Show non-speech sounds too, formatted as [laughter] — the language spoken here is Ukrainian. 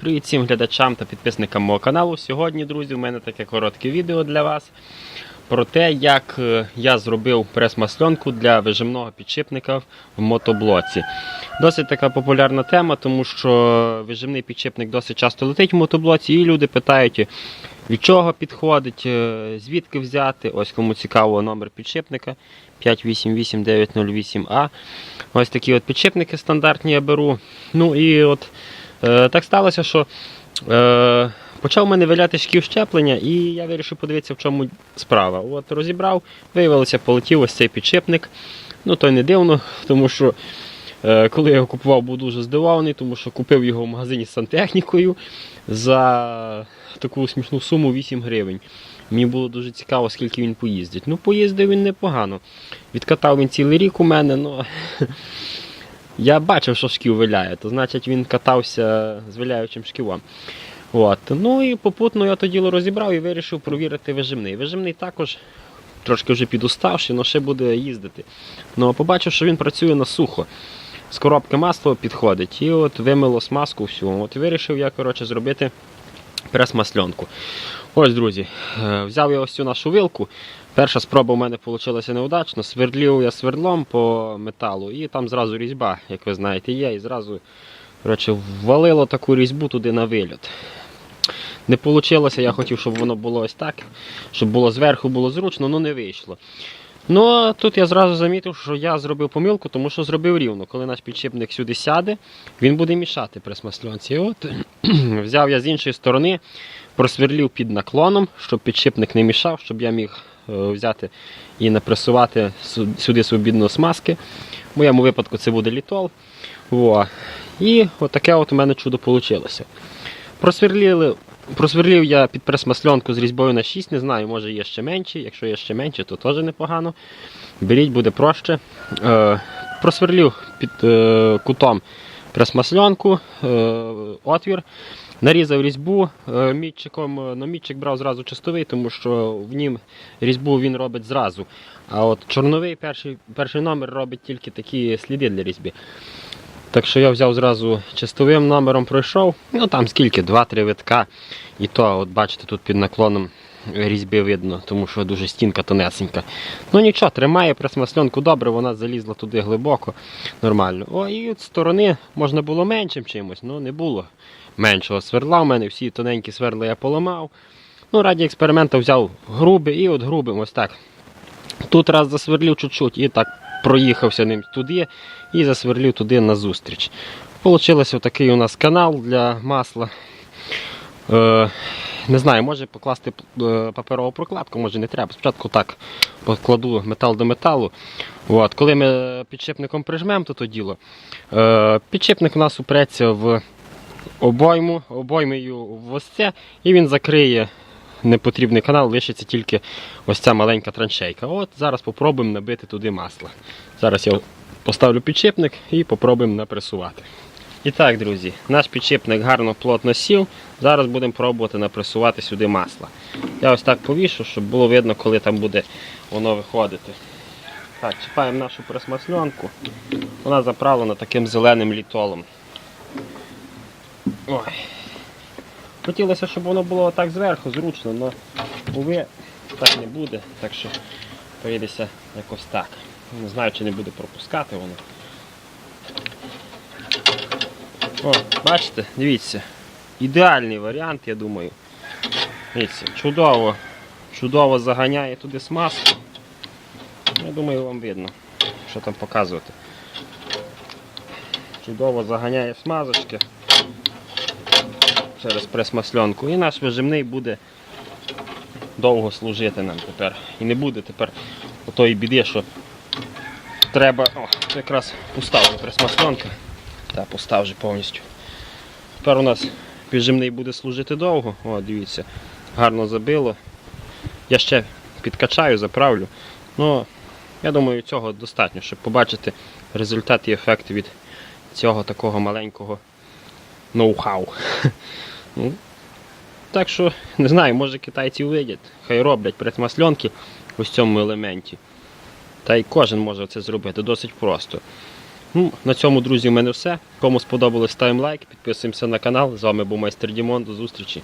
Привіт всім глядачам та підписникам мого каналу. Сьогодні, друзі, у мене таке коротке відео для вас про те, як е, я зробив прес-масленку для вижимного підшипника в мотоблоці. Досить така популярна тема, тому що вижимний підшипник досить часто летить в мотоблоці, і люди питають, від чого підходить, е, звідки взяти. Ось кому цікаво номер підшипника 588908А. Ось такі от підшипники стандартні я беру. Ну і от Е, так сталося, що е, почав у мене виляти шків щеплення, і я вирішив подивитися, в чому справа. От розібрав, виявилося, полетів ось цей підшипник. Ну, то й не дивно, [laughs] тому що е, коли я його купував, був дуже здивований, тому що купив його в магазині з сантехнікою за таку смішну суму 8 гривень. Мені було дуже цікаво, скільки він поїздить. Ну, поїздив він непогано. Відкатав він цілий рік у мене, ну. [laughs] Я бачив, що шків виляє, то значить він катався з виляючим шківом. От. Ну і попутно я то діло розібрав і вирішив провірити вижимний. Вижимний також трошки вже підуставший, але ще буде їздити. Ну, побачив, що він працює на сухо. З коробки масло підходить. І от вимило смазку всю. От вирішив я коротше, зробити прес-масленку. Ось, друзі, е, взяв я ось цю нашу вилку. Перша спроба у мене вийшла неудачно. Свердлів я свердлом по металу, і там зразу різьба, як ви знаєте, є. І зразу коротше, ввалило таку різьбу туди на вильот. Не вийшло, я хотів, щоб воно було ось так, щоб було зверху було зручно, але не вийшло. Ну, тут я зразу замітив, що я зробив помилку, тому що зробив рівно. Коли наш підшипник сюди сяде, він буде мішати при смасльонці. От [clears throat] взяв я з іншої сторони, просверлів під наклоном, щоб підшипник не мішав, щоб я міг взяти і напресувати сюди свобідно смазки. В моєму випадку це буде літол. Во. І отаке от у мене чудо вийшло. Просверлили, просверлив я під прес-масленку з різьбою на 6, не знаю, може є ще менше. Якщо є ще менше, то теж непогано. Беріть, буде проще. Е, просверлив під е, кутом прес-масленку, е, отвір. Нарізав різьбу е, мітчиком, е, ну мітчик брав зразу чистовий, тому що в нім різьбу він робить зразу. А от чорновий перший, перший номер робить тільки такі сліди для різьби. Так що я взяв зразу чистовим номером пройшов. Ну там скільки, 2-3 витка. І то, от бачите, тут під наклоном різьби видно, тому що дуже стінка тонесенька. Ну нічого, тримає пресмасленку добре, вона залізла туди глибоко, нормально. О, і з сторони можна було меншим чимось, ну не було меншого сверла. У мене всі тоненькі сверла я поламав. Ну, раді експерименту взяв грубий і от грубим ось так. Тут раз засверлив чуть-чуть і так проїхався ним туди і засверлив туди назустріч. Получилось такий у нас канал для масла. Не знаю, може покласти е, паперову прокладку, може не треба. Спочатку так покладу метал до металу. От. Коли ми підшипником прижмемо то, то діло, е, підшипник у нас упреться в обойму, обоймою в ось це, і він закриє непотрібний канал, лишиться тільки ось ця маленька траншейка. От зараз попробуємо набити туди масло. Зараз я поставлю підшипник і попробуємо напресувати. І так, друзі, наш підшипник гарно плотно сів. Зараз будемо пробувати напресувати сюди масло. Я ось так повішу, щоб було видно, коли там буде воно виходити. Так, чіпаємо нашу пресмасленку. Вона заправлена таким зеленим літолом. Ой. Хотілося, щоб воно було так зверху, зручно, але уви так не буде, так що поїдеться якось так. Не знаю, чи не буде пропускати воно. О, бачите, дивіться. Ідеальний варіант, я думаю. Дивіться, чудово, чудово заганяє туди смазку. Я думаю, вам видно, що там показувати. Чудово заганяє смазочки через прес-масленку. І наш вижимний буде довго служити нам тепер. І не буде тепер отої біди, що треба. О, якраз поставлю прес-масленка. Та постав вже повністю. Тепер у нас піджимний буде служити довго. О, дивіться, гарно забило. Я ще підкачаю, заправлю. Ну, я думаю, цього достатньо, щоб побачити результат і ефект від цього такого маленького ноу-хау. [laughs] Ну, Так що, не знаю, може китайці увидять, хай роблять предмасленки ось цьому елементі. Та й кожен може це зробити досить просто. Ну, на цьому, друзі, у мене все. Кому сподобалось, ставимо лайк, підписуємося на канал. З вами був майстер Дімон. До зустрічі.